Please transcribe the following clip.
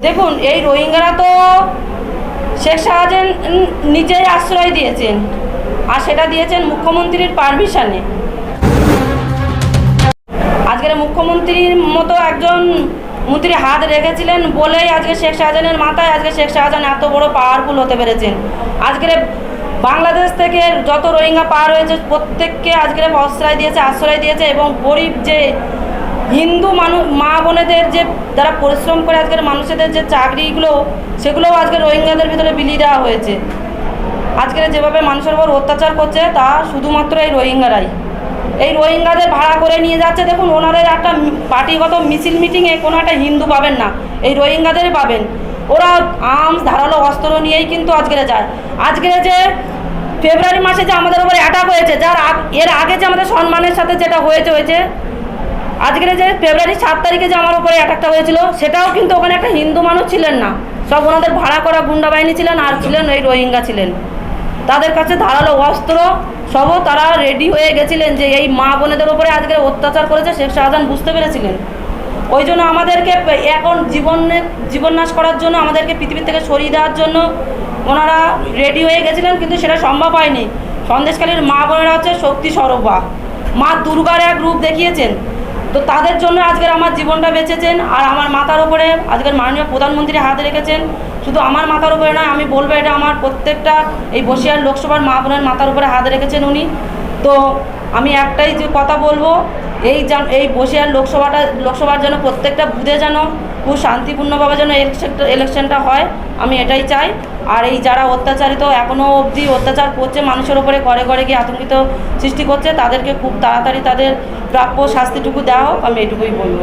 দেখুন, এই রোহিঙ্গারা তো শেখ শাহজাহান নিজেই আশ্রয় দিয়েছেন আর সেটা দিয়েছেন মুখ্যমন্ত্রীর পারমিশনে। আজকের মুখ্যমন্ত্রীর মতো একজন মন্ত্রী হাত রেখেছিলেন বলেই আজকে শেখ শাহজাহানের মাথায় আজকে শেখ শাহজাহান এত বড় পাওয়ারফুল হতে পেরেছেন। আজকের বাংলাদেশ থেকে যত রোহিঙ্গা পার হয়েছে, প্রত্যেককে আজকের আশ্রয় দিয়েছে আশ্রয় দিয়েছে এবং গরিব যে হিন্দু মানুষ মা বোনেদের যে, যারা পরিশ্রম করে আজকের মানুষদের যে চাকরিগুলো, সেগুলোও আজকে রোহিঙ্গাদের ভিতরে বিলিয়ে দেওয়া হয়েছে। আজকের যেভাবে মানুষের উপর অত্যাচার করছে, তা শুধুমাত্র এই রোহিঙ্গারাই। এই রোহিঙ্গাদের ভাড়া করে নিয়ে যাচ্ছে, দেখুন, ওনাদের একটা পার্টিগত মিছিল মিটিংয়ে কোনো একটা হিন্দু পাবেন না। এই রোহিঙ্গাদেরই পাবেন। ওরা আর্মস ধারালো অস্ত্র নিয়েই কিন্তু আজকের যায়। আজকের যে ফেব্রুয়ারি মাসে যে আমাদের উপরে অ্যাটাক হয়েছে, যার এর আগে যে আমাদের সম্মানের সাথে যেটা হয়েছে হয়েছে আজকের যে ফেব্রুয়ারি সাত তারিখে যে আমার উপরে অ্যাটাকটা হয়েছিল, সেটাও কিন্তু ওখানে একটা হিন্দু মানুষ ছিলেন না। সব ওনাদের ভাড়া করা গুন্ডা বাহিনী ছিলেন আর ছিলেন ওই রোহিঙ্গা ছিলেন। তাদের কাছে ধারালো অস্ত্র সবও তারা রেডি হয়ে গেছিলেন যে এই মা বোনেদের উপরে আজকে অত্যাচার করেছে, শেখ শাহজাহান বুঝতে পেরেছিলেন। ওই জন্য আমাদেরকে এখন জীবনের জীবননাশ করার জন্য, আমাদেরকে পৃথিবী থেকে সরিয়ে দেওয়ার জন্য ওনারা রেডি হয়ে গেছিলেন, কিন্তু সেটা সম্ভব হয়নি। সন্দেশকালীর মা বোনেরা হচ্ছে শক্তি স্বরূপা মা দুর্গার এক রূপ দেখিয়েছেন। তো তাদের জন্য আজকের আমার জীবনটা বেঁচেছেন, আর আমার মাথার ওপরে আজকের মাননীয় প্রধানমন্ত্রী হাত রেখেছেন। শুধু আমার মাথার উপরে নয়, আমি বলব এটা আমার প্রত্যেকটা এই বসিয়ার লোকসভার মা বোনের মাথার উপরে হাত রেখেছেন উনি। তো আমি একটাই যে কথা বলব, এই যেন, এই বসিয়ার লোকসভাটা, লোকসভার যেন প্রত্যেকটা বুধে যেন খুব শান্তিপূর্ণভাবে যেন ইলেকশনটা হয়, আমি এটাই চাই। আর এই যারা অত্যাচারিত এখনও অবধি অত্যাচার করছে, মানুষের ওপরে ঘরে ঘরে গিয়ে আতঙ্কিত সৃষ্টি করছে, তাদেরকে খুব তাড়াতাড়ি তাদের প্রাপ্য শাস্তিটুকু দেওয়া হোক, আমি এটুকুই বলব।